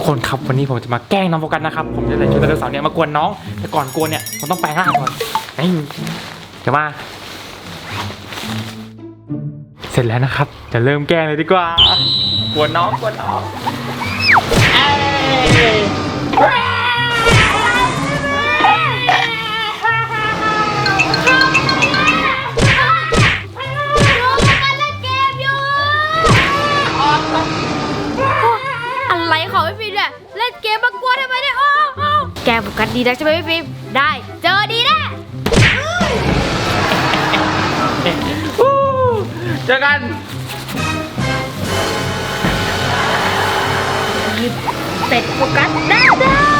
ทุกคนครับวันนี้ผมจะมาแกล้งน้องโฟกัสนะครับ ผมจะใส่ชุดไดโนเสาร์เนี่ยมากวนน้อง แต่ก่อนกวนเนี่ยผมต้องแปลงร่างก่อนนี่เดี๋ยวมา เสร็จแล้วนะครับ จะเริ่มแกล้งเลยดีกว่ากวนน้องกวนน้อง พี่ฟิล์มเนี่ยเล่นเกมมากวนทำไมเนี่ยโอ้โอ้แกโฟกัสดีนักใช่ไหมพี่ฟิล์มได้ เจอดีแน่ฮู้เจอกันเสร็จโฟกัสแน่แน่เฮ้ย